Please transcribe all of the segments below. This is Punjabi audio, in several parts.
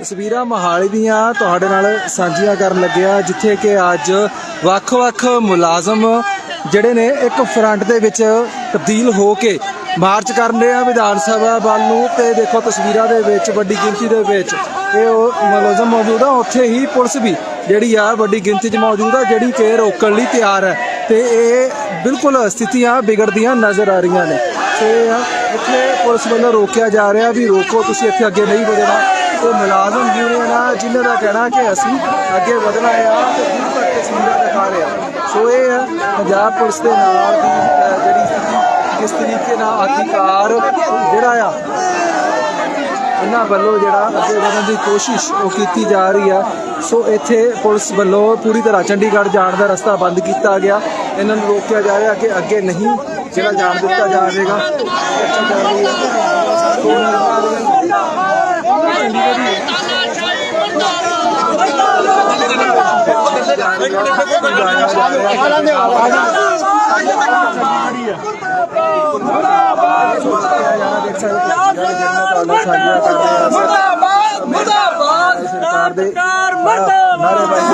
ਤਸਵੀਰਾਂ ਮਹਾਲੀ ਦੀਆਂ ਤੁਹਾਡੇ ਨਾਲ ਸਾਂਝੀਆਂ ਕਰਨ ਲੱਗਿਆ, ਜਿੱਥੇ ਕਿ ਅੱਜ ਵੱਖ-ਵੱਖ ਮੁਲਾਜ਼ਮ ਜਿਹੜੇ ਨੇ ਇੱਕ ਫਰੰਟ ਦੇ ਵਿੱਚ ਤਬਦੀਲ ਹੋ ਕੇ ਮਾਰਚ ਕਰਨ ਰਹੇ ਆ ਵਿਧਾਨ ਸਭਾ ਵੱਲ ਨੂੰ ਤੇ ਦੇਖੋ ਤਸਵੀਰਾਂ ਦੇ ਵਿੱਚ, ਵੱਡੀ ਗਿਣਤੀ ਦੇ ਵਿੱਚ ਇਹ ਉਹ ਮੁਲਾਜ਼ਮ ਮੌਜੂਦ ਆ। ਉੱਥੇ ਹੀ ਪੁਲਿਸ ਵੀ ਜਿਹੜੀ ਆ, ਵੱਡੀ ਗਿਣਤੀ 'ਚ ਮੌਜੂਦ ਆ, ਜਿਹੜੀ ਕਿ ਰੋਕਣ ਲਈ ਤਿਆਰ ਹੈ ਤੇ ਇਹ ਬਿਲਕੁਲ ਸਥਿਤੀਆਂ ਵਿਗੜਦੀਆਂ ਨਜ਼ਰ ਆ ਰਹੀਆਂ ਨੇ। ਤੇ ਇੱਥੇ ਪੁਲਿਸ ਵੱਲੋਂ ਰੋਕਿਆ ਜਾ ਰਿਹਾ ਵੀ ਰੋਕੋ, ਤੁਸੀਂ ਇੱਥੇ ਅੱਗੇ ਨਹੀਂ ਵਧਣਾ। ਤੇ ਮੁਲਾਜ਼ਮ ਯੂਨੀਅਨ ਜਿਨ੍ਹਾਂ ਦਾ ਕਹਿਣਾ ਕਿ ਅਸੀਂ ਅੱਗੇ ਵਧਣਾ ਆ ਤੇ ਦੂਰ ਤੱਕ ਤਸਵੀਰਾਂ ਦਿਖਾ ਰਹੇ ਆ। ਸੋ ਇਹ ਆ ਪੰਜਾਬ ਪੁਲਿਸ ਦੇ ਨਾਲ ਦੀ ਜਿਹੜੀ ਸਥਿਤੀ ਕਿਸ ਤਰੀਕੇ ਨਾਲ ਅਧਿਕਾਰ ਜਿਹੜਾ ਆ, ਇਹਨਾਂ ਵੱਲੋਂ ਜਿਹੜਾ ਅੱਗੇ ਵਧਣ ਦੀ ਕੋਸ਼ਿਸ਼ ਉਹ ਕੀਤੀ ਜਾ ਰਹੀ ਆ। ਸੋ ਇੱਥੇ ਪੁਲਿਸ ਵੱਲੋਂ ਪੂਰੀ ਤਰ੍ਹਾਂ ਚੰਡੀਗੜ੍ਹ ਜਾਣ ਦਾ ਰਸਤਾ ਬੰਦ ਕੀਤਾ ਗਿਆ। ਇਹਨਾਂ ਨੂੰ ਰੋਕਿਆ ਜਾ ਰਿਹਾ ਕਿ ਅੱਗੇ ਨਹੀਂ ਜਿਹੜਾ ਜਾਣ ਦਿੱਤਾ ਜਾਵੇਗਾ। ਮੁਰਦਾਬਾਦ ਮੁਰਦਾਬਾਦ ਸਰਕਾਰ ਮੁਰਦਾਬਾਦ ਮੁਰਦਾਬਾਦ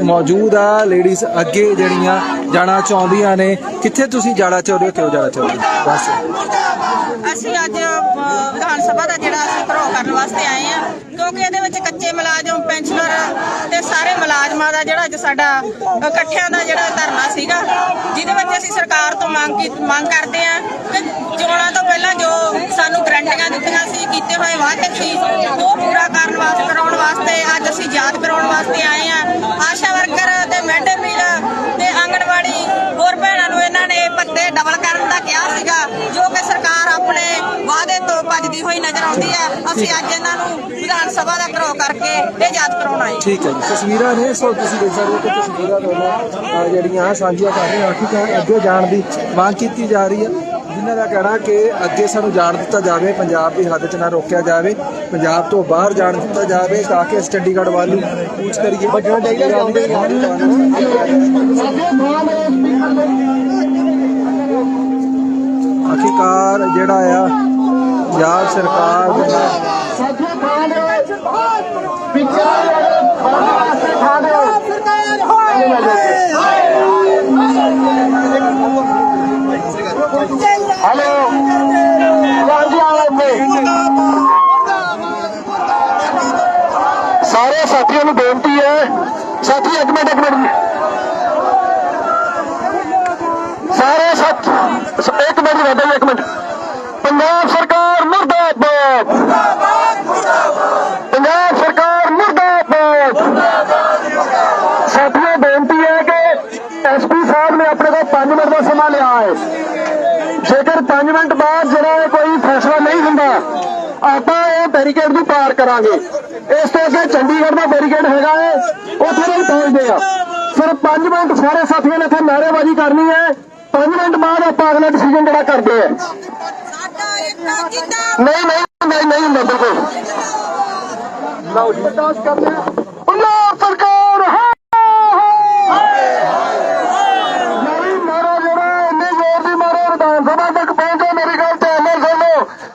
ਮੌਜੂਦ ਆ ਲੇਡੀਜ਼ ਅੱਗੇ ਜਿਹੜੀਆਂ ਜਾਣਾ ਚਾਹੁੰਦੀਆਂ ਨੇ, ਕਿੱਥੇ ਤੁਸੀਂ ਜਾਣਾ ਚਾਹੁੰਦੇ ਹੋ, ਕਿਉਂ ਜਾਣਾ ਚਾਹੁੰਦੇ ਹੋ? ਬਸ ਅਸੀਂ ਅੱਜ ਵਿਧਾਨ ਸਭਾ ਦਾ ਜਿਹੜਾ ਅਸੀਂ ਘਰੋ ਕਰਨ ਵਾਸਤੇ ਆਏ ਆ ਕਿਉਂਕਿ ਇਹਦੇ ਵਿੱਚ ਕੱਚੇ ਮੁਲਾਜ਼ਮ ਸਾਰੇ ਦਾ ਜਿਹੜਾ ਅੱਜ ਸਾਡਾ ਇਕੱਠਿਆਂ ਦਾ ਜਿਹੜਾ ਧਰਨਾ ਸੀਗਾ, ਜਿਹਦੇ ਵਿੱਚ ਅਸੀਂ ਸਰਕਾਰ ਤੋਂ ਮੰਗ ਕੀ, ਮੰਗ ਕਰਦੇ ਆ ਕਿ ਚੋਣਾਂ ਤੋਂ ਪਹਿਲਾਂ ਜੋ ਸਾਨੂੰ ਗਰੰਟੀਆਂ ਦਿੱਤੀਆਂ ਸੀ, ਕੀਤੇ ਹੋਏ ਵਾਅਦੇ ਸੀ, ਉਹ ਪੂਰਾ ਕਰਨ ਵਾਸਤੇ, ਕਰਾਉਣ ਵਾਸਤੇ, ਅੱਜ ਅਸੀਂ ਯਾਦ ਕਰਾਉਣ ਵਾਸਤੇ ਆਏ ਆ ਆਸ਼ਾ ਵਰਕਰ ਤੇ ਮਿਡ ਡੇ ਮੀਲ ਤੇ ਆਂਗਣਵਾੜੀ ਹੋਰ ਭੈਣਾਂ ਨੂੰ ਇਹਨਾਂ ਨੇ ਭੱਤੇ ਡਬਲ ਕਰਨ ਦਾ ਕਿਹਾ ਸੀਗਾ, ਜੋ ਕਿ ਸਰਕਾਰ ਤੋਂ ਹੋਈ ਨਜ਼ਰ ਆਉਂਦੀ ਹੈ। ਅਸੀਂ ਅੱਜ ਇਹਨਾਂ ਨੂੰ ਵਿਧਾਨ ਸਭਾ ਦਾ ਘਰੋ ਕਰਕੇ ਇਹ ਯਾਦ ਕਰਾਉਣ ਆਏ ਠੀਕ ਹੈ ਜੀ। ਤਸਵੀਰਾਂ ਨੇ, ਸੋ ਤੁਸੀਂ ਦੇਖ ਸਕਦੇ ਹੋ ਕਿ ਤਸਵੀਰਾਂ ਤੁਹਾਨੂੰ ਜਿਹੜੀਆਂ ਸਾਂਝੀਆਂ ਕਰ ਰਹੇ ਹਾਂ। ਅੱਗੇ ਜਾਣ ਦੀ ਮੰਗ ਕੀਤੀ ਜਾ ਰਹੀ ਹੈ, ਜਿਨ੍ਹਾਂ ਦਾ ਕਹਿਣਾ ਕਿ ਅੱਗੇ ਸਾਨੂੰ ਜਾਣ ਦਿੱਤਾ ਜਾਵੇ, ਪੰਜਾਬ ਦੀ ਹੱਦ 'ਚ ਨਾ ਰੋਕਿਆ ਜਾਵੇ, ਪੰਜਾਬ ਤੋਂ ਬਾਹਰ ਜਾਣ ਦਿੱਤਾ ਜਾਵੇ, ਤਾਂ ਕਿ ਅਸੀਂ ਚੰਡੀਗੜ੍ਹ ਵੱਲ ਕੂਚ ਕਰੀਏ। ਵੱਜਣਾ ਅਖੀਕਾਰ ਜਿਹੜਾ ਆ ਪੰਜਾਬ ਸਰਕਾਰ ਦੇ ਨਾਲ ਸਾਰੇ ਸਾਥੀਆਂ ਨੂੰ ਬੇਨਤੀ ਹੈ ਸਾਥੀ ਇੱਕ ਮਿੰਟ ਇੱਕ ਮਿੰਟ ਸਾਰੇ ਸਾਥ ਇੱਕ ਮਿੰਟ ਜੀ ਬੈਠੋ ਜੀ, ਇੱਕ ਮਿੰਟ ਪੰਜਾਬ ਸਰਕਾਰ ਮੁਰਦਾਬਾਦ। ਪੰਜਾਬ ਸਰਕਾਰ ਮੁਰਦਾਬਾਦ। ਸਾਥੀਓ ਬੇਨਤੀ ਹੈ ਕਿ ਐਸਪੀ ਸਾਹਿਬ ਨੇ ਆਪਣੇ ਕੋਲ 5 ਮਿੰਟ ਦਾ ਸਮਾਂ ਲਿਆ ਹੈ। ਜੇਕਰ 5 ਮਿੰਟ ਬਾਅਦ ਜਿਹੜਾ ਕੋਈ ਫੈਸਲਾ ਨਹੀਂ ਹੁੰਦਾ ਆਪਾਂ ਇਹ ਬੈਰੀਕੇਡ ਨੂੰ ਪਾਰ ਕਰਾਂਗੇ। ਇਸ ਤੋਂ ਅੱਗੇ ਚੰਡੀਗੜ੍ਹ ਦਾ ਬੈਰੀਕੇਡ ਹੈਗਾ ਹੈ ਉੱਥੇ ਨੂੰ ਪਹੁੰਚਦੇ ਆ। ਸਿਰਫ 5 ਮਿੰਟ ਸਾਰੇ ਸਾਥੀਆਂ ਨੇ ਇੱਥੇ ਨਾਅਰੇਬਾਜ਼ੀ ਕਰਨੀ ਹੈ। 5 ਮਿੰਟ ਬਾਅਦ ਆਪਾਂ ਅਗਲਾ ਡਿਸੀਜਨ ਜਿਹੜਾ ਕਰਦੇ ਆ ਨਹੀਂ ਨਹੀਂ ਨਹੀਂ ਨਹੀਂ ਬਿਲਕੁਲ। ਲਓ ਜੀ। ਬਰਦਾਸ਼ਤ ਕਰਦੇ ਆ ਪੰਜਾਬ ਸਰਕਾਰ